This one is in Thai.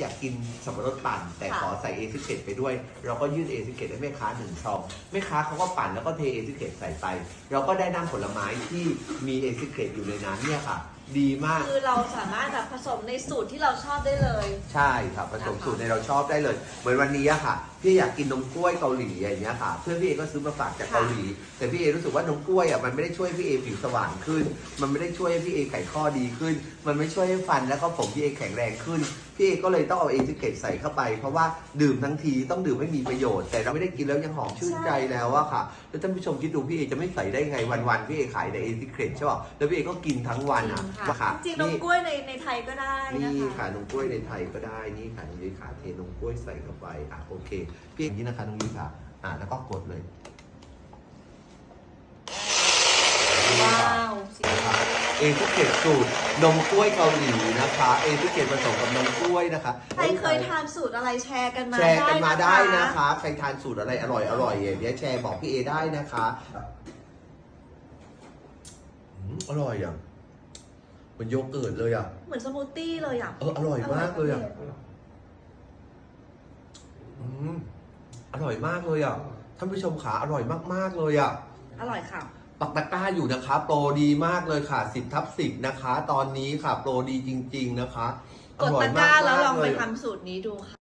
อยากกินสับปะรดปั่น แต่ค่ะขอใส่เอซิเกตไปด้วย เราก็ยื่นเอซิเกตให้แม่ค้าหนึ่งซองแม่ค้าเขาก็ปั่นแล้วก็เทเอซิเกตใส่ไป เราก็ได้น้ำผลไม้ที่มีเอซิเกตอยู่ในนั้นเนี่ยค่ะ ดีมาก คือเราสามารถแบบผสมในสูตรที่เราชอบได้เลย ใช่ครับผสมนะคะสูตรในเราชอบได้เลย เหมือนวันนี้อะค่ะ พี่อยากกินนมกล้วยเกาหลีอย่างเงี้ยค่ะเพื่อนพี่เอก็ซื้อมาฝากจากเกาหลี แต่พี่เอรู้สึกว่านมกล้วยอะมันไม่ได้ช่วยให้พี่เอผิวสว่างขึ้น มันไม่ได้ช่วยให้พี่เอไขข้อดีขึ้น มันไม่ช่วยให้ฟันแล้วก็ผมพี่เอแข็งแรงขึ้นพี่เอก็เลยต้องเอาเอทิเกตใส่เข้าไป เพราะว่าดื่มทั้งทีต้องดื่มให้มีประโยชน์ แต่เราไม่ได้กินแล้วยังหอมชื่นใจแล้วอะค่ะแล้วท่านผู้ชมคิดดูพี่เอจะไม่ใส่ได้ไงวันๆพี่เอขายในเอทิเกตใช่ป่ะแล้วพี่เอก็กินทั้งวันอะจริงค่ะจริงๆนมนี่กล้วยในในไทยก็ได้นะนี่คะค่ะนมกล้วยในไทยก็ได้นี่ค่ะน้องยุ้ยขาเทนมกล้วยใส่เข้าไปอะโอเคพี่อย่างนี้นะคะน้องยุ้ยค่ะ อะแล้วก็กดเลยว้าวสีเอทิเกตสูตรนมกล้วยเกาหลีนะคะ เอทิเกตผสมกับนมกล้วยนะคะ ใครเคยทานสูตรอะไรแชร์กันมาแชร์กันมาได้นะนะคะ ใครทานสูตรอะไรอร่อยอร่อยอย่างเนี้ยแชร์บอกพี่เอได้นะคะอืมอร่อยอะเหมันโยเกิร์ตเลยอะ เหมือนสมูทตี้เลยอะ เอออร่อยมากเลยอะอืม อร่อยมากเลยอะท่านผู้ชมขาอร่อยมากๆเลยอะอร่อยค่ะ ปักตะกร้าอยู่นะคะโปรดีมากเลยค่ะสิบทับสิบนะคะ ตอนนี้ค่ะ โปรดีจริง ๆนะคะกดตะกร้าแล้วลองไปยทำสูตรนี้ดูค่ะ